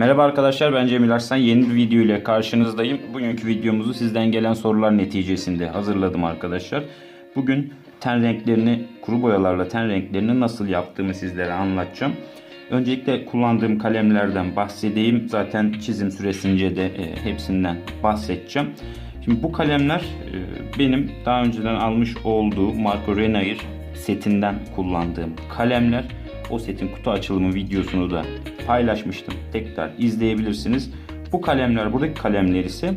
Merhaba arkadaşlar ben Cemil Arslan yeni bir video ile karşınızdayım. Bugünkü videomuzu sizden gelen sorular neticesinde hazırladım arkadaşlar. Bugün ten renklerini kuru boyalarla ten renklerini nasıl yaptığımı sizlere anlatacağım. Öncelikle kullandığım kalemlerden bahsedeyim. Zaten çizim süresince de e, hepsinden bahsedeceğim. Şimdi bu kalemler e, benim daha önceden almış olduğum Marco Renair setinden kullandığım kalemler. O setin kutu açılımı videosunu da paylaşmıştım. Tekrar izleyebilirsiniz. Bu kalemler, buradaki kalemler ise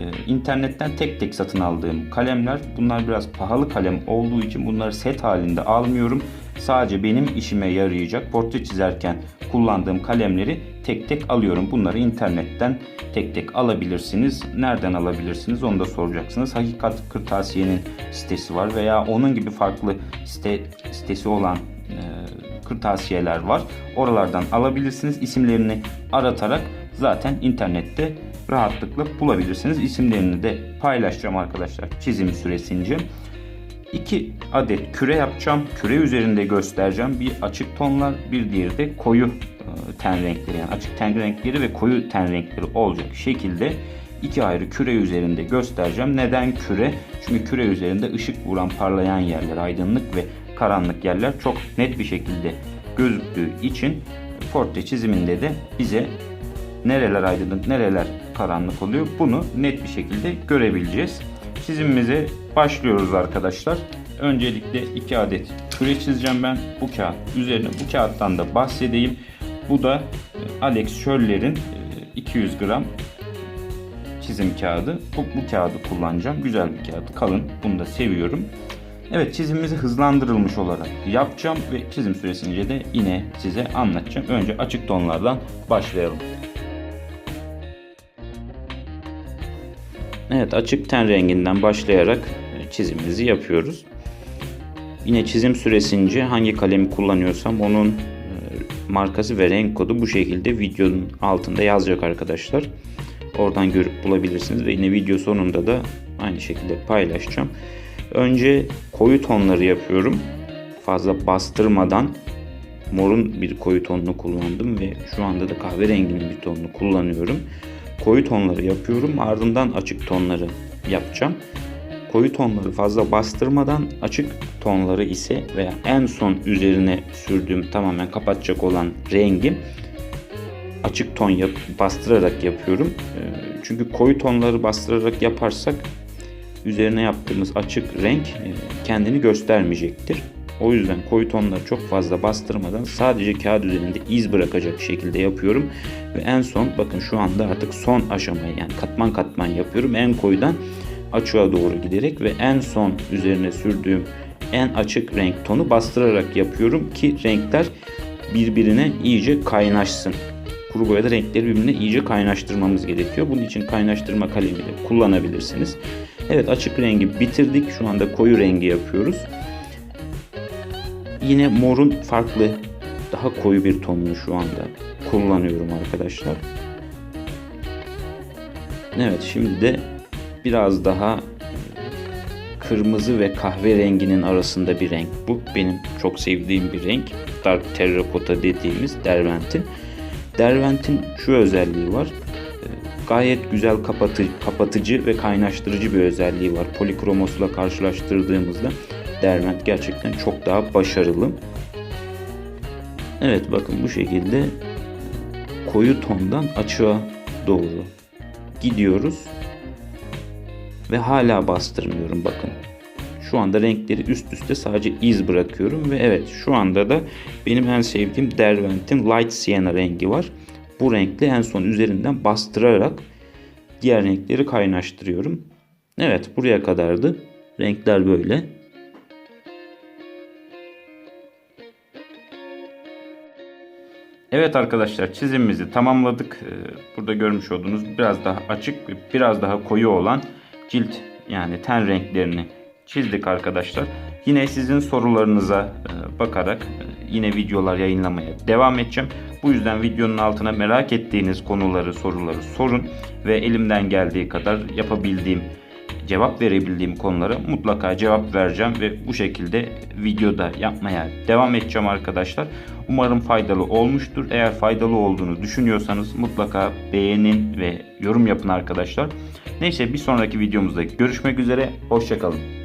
e, internetten tek tek satın aldığım kalemler. Bunlar biraz pahalı kalem olduğu için bunları set halinde almıyorum. Sadece benim işime yarayacak portre çizerken kullandığım kalemleri tek tek alıyorum. Bunları internetten tek tek alabilirsiniz. Nereden alabilirsiniz onu da soracaksınız. Hakikat Kırtasiye'nin sitesi var veya onun gibi farklı site, sitesi olan kırtasiyeler var. Oralardan alabilirsiniz. İsimlerini aratarak zaten internette rahatlıkla bulabilirsiniz. İsimlerini de paylaşacağım arkadaşlar çizim süresince. 2 adet küre yapacağım. Küre üzerinde göstereceğim. Bir açık tonlar, bir diğeri de koyu e, ten renkleri. Yani açık ten renkleri ve koyu ten renkleri olacak şekilde iki ayrı küre üzerinde göstereceğim. Neden küre? Çünkü küre üzerinde ışık vuran parlayan yerler, aydınlık ve karanlık yerler çok net bir şekilde gözüktüğü için portre çiziminde de bize nereler aydınlık, nereler karanlık oluyor bunu net bir şekilde görebileceğiz. Çizimimize başlıyoruz arkadaşlar. Öncelikle iki adet küre çizeceğim ben bu kağıt üzerine. Bu kağıttan da bahsedeyim. Bu da e, Alex Schöller'in 200 gram çizim kağıdı. Bu, bu kağıdı kullanacağım. Güzel bir kağıt. Kalın. Bunu da seviyorum. Evet çizimimizi hızlandırılmış olarak yapacağım ve çizim süresince de yine size anlatacağım. Önce açık tonlardan başlayalım. Evet açık ten renginden başlayarak çizimimizi yapıyoruz. Yine çizim süresince hangi kalemi kullanıyorsam onun e, markası ve renk kodu bu şekilde videonun altında yazacak arkadaşlar. Oradan görüp bulabilirsiniz ve yine video sonunda da aynı şekilde paylaşacağım. Önce koyu tonları yapıyorum. Fazla bastırmadan morun bir koyu tonunu kullandım ve şu anda da kahverenginin bir tonunu kullanıyorum. Koyu tonları yapıyorum. Ardından açık tonları yapacağım. Koyu tonları fazla bastırmadan açık tonları ise veya en son üzerine sürdüğüm tamamen kapatacak olan rengi açık ton yap, bastırarak yapıyorum. Çünkü koyu tonları bastırarak yaparsak üzerine yaptığımız açık renk kendini göstermeyecektir. O yüzden koyu tonları çok fazla bastırmadan sadece kağıt üzerinde iz bırakacak şekilde yapıyorum. Ve en son bakın şu anda artık son aşamayı yani katman katman yapıyorum. En koyudan açığa doğru giderek ve en son üzerine sürdüğüm en açık renk tonu bastırarak yapıyorum ki renkler birbirine iyice kaynaşsın. Kuru boyada renkleri birbirine iyice kaynaştırmamız gerekiyor. Bunun için kaynaştırma kalemi de kullanabilirsiniz. Evet açık rengi bitirdik. Şu anda koyu rengi yapıyoruz. Yine morun farklı daha koyu bir tonunu şu anda kullanıyorum arkadaşlar. Evet şimdi de biraz daha kırmızı ve kahverenginin arasında bir renk. Bu benim çok sevdiğim bir renk. Dark terracotta dediğimiz derventin. Derventin şu özelliği var. Gayet güzel kapatıcı, kapatıcı ve kaynaştırıcı bir özelliği var. Polikromosla karşılaştırdığımızda Dervent gerçekten çok daha başarılı. Evet bakın bu şekilde koyu tondan açığa doğru gidiyoruz. Ve hala bastırmıyorum bakın. Şu anda renkleri üst üste sadece iz bırakıyorum ve evet şu anda da benim en sevdiğim Derwent'in Light Sienna rengi var. Bu renkle en son üzerinden bastırarak diğer renkleri kaynaştırıyorum. Evet buraya kadardı. Renkler böyle. Evet arkadaşlar çizimimizi tamamladık. Burada görmüş olduğunuz biraz daha açık biraz daha koyu olan cilt yani ten renklerini çizdik arkadaşlar. Yine sizin sorularınıza bakarak yine videolar yayınlamaya devam edeceğim. Bu yüzden videonun altına merak ettiğiniz konuları, soruları sorun ve elimden geldiği kadar yapabildiğim cevap verebildiğim konulara mutlaka cevap vereceğim ve bu şekilde videoda yapmaya devam edeceğim arkadaşlar. Umarım faydalı olmuştur. Eğer faydalı olduğunu düşünüyorsanız mutlaka beğenin ve yorum yapın arkadaşlar. Neyse bir sonraki videomuzda görüşmek üzere. Hoşçakalın.